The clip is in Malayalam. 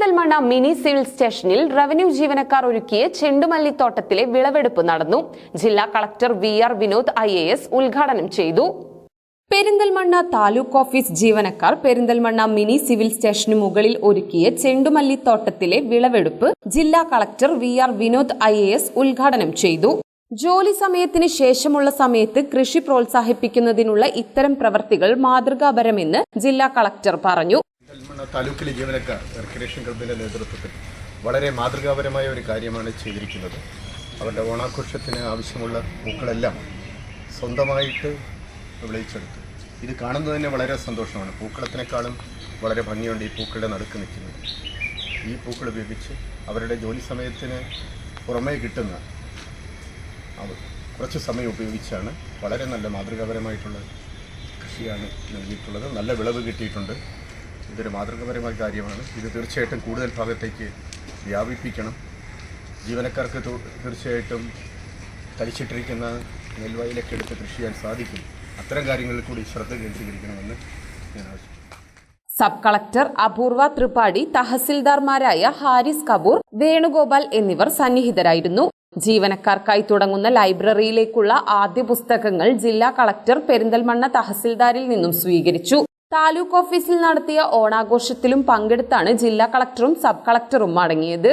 മിനി സിവിൽ സ്റ്റേഷനിൽ റവന്യൂ ജീവനക്കാർ ഒരുക്കിയ ചെണ്ടുമല്ലിത്തോട്ടത്തിലെ വിളവെടുപ്പ് നടന്നു. ജില്ലാ collector V R Vinod I A S ഉദ്ഘാടനം ചെയ്തു. പെരിന്തൽമണ്ണ താലൂക്ക് ഓഫീസ് ജീവനക്കാർ പെരിന്തൽമണ്ണ മിനി സിവിൽ സ്റ്റേഷന് മുകളിൽ ഒരുക്കിയ ചെണ്ടുമല്ലിത്തോട്ടത്തിലെ വിളവെടുപ്പ് ജില്ലാ collector V R Vinod I A S ഉദ്ഘാടനം ചെയ്തു. ജോലി സമയത്തിന് ശേഷമുള്ള സമയത്ത് കൃഷി പ്രോത്സാഹിപ്പിക്കുന്നതിനുള്ള ഇത്തരം പ്രവർത്തികൾ മാതൃകാപരമെന്ന് ജില്ലാ കളക്ടർ പറഞ്ഞു. പെരിന്തൽമണ്ണ താലൂക്കിലെ ജീവനക്കാർ റിക്രിയേഷൻ ക്ലബിന്റെ നേതൃത്വത്തിൽ വളരെ മാതൃകാപരമായ ഒരു കാര്യമാണ് ചെയ്തിരിക്കുന്നത്. അവരുടെ ഓണാഘോഷത്തിന് ആവശ്യമുള്ള പൂക്കളെല്ലാം സ്വന്തമായിട്ട് വിളയിച്ചെടുത്തു. ഇത് കാണുന്നത് തന്നെ വളരെ സന്തോഷമാണ്. പൂക്കളത്തിനേക്കാളും വളരെ ഭംഗിയുണ്ട് ഈ പൂക്കളുടെ നടുക്ക് നിൽക്കുന്നത്. ഈ പൂക്കൾ ഉപയോഗിച്ച് അവരുടെ ജോലി സമയത്തിന് പുറമേ കിട്ടുന്ന അവർ കുറച്ച് സമയം ഉപയോഗിച്ചാണ് വളരെ നല്ല മാതൃകാപരമായിട്ടുള്ള കൃഷിയാണ് നൽകിയിട്ടുള്ളത്. നല്ല വിളവ് കിട്ടിയിട്ടുണ്ട്. ഇതൊരു മാതൃകാപരമായ കാര്യമാണ്. ഇത് തീർച്ചയായിട്ടും കൂടുതൽ ഭാഗത്തേക്ക് വ്യാപിപ്പിക്കണം. ജീവനക്കാർക്ക് തീർച്ചയായിട്ടും തരിച്ചിട്ടിരിക്കുന്ന നെൽവയലൊക്കെ എടുത്ത് കൃഷി ചെയ്യാൻ സാധിക്കും. അത്തരം കാര്യങ്ങളിൽ കൂടി ശ്രദ്ധ കേന്ദ്രീകരിക്കണമെന്ന് ഞാൻ ആവശ്യപ്പെടുന്നു. സബ് കളക്ടർ അപൂർവ ത്രിപാഠി തഹസിൽദാർമാരായ ഹാരിസ് കപൂർ വേണുഗോപാൽ എന്നിവർ സന്നിഹിതരായിരുന്നു. ജീവനക്കാർക്കായി തുടങ്ങുന്ന ലൈബ്രറിയിലേക്കുള്ള ആദ്യ പുസ്തകങ്ങൾ ജില്ലാ കളക്ടർ പെരിന്തൽമണ്ണ തഹസിൽദാരിൽ നിന്നും സ്വീകരിച്ചു. താലൂക്ക് ഓഫീസിൽ നടത്തിയ ഓണാഘോഷത്തിലും പങ്കെടുത്താണ് ജില്ലാ കളക്ടറും സബ് കളക്ടറും മടങ്ങിയത്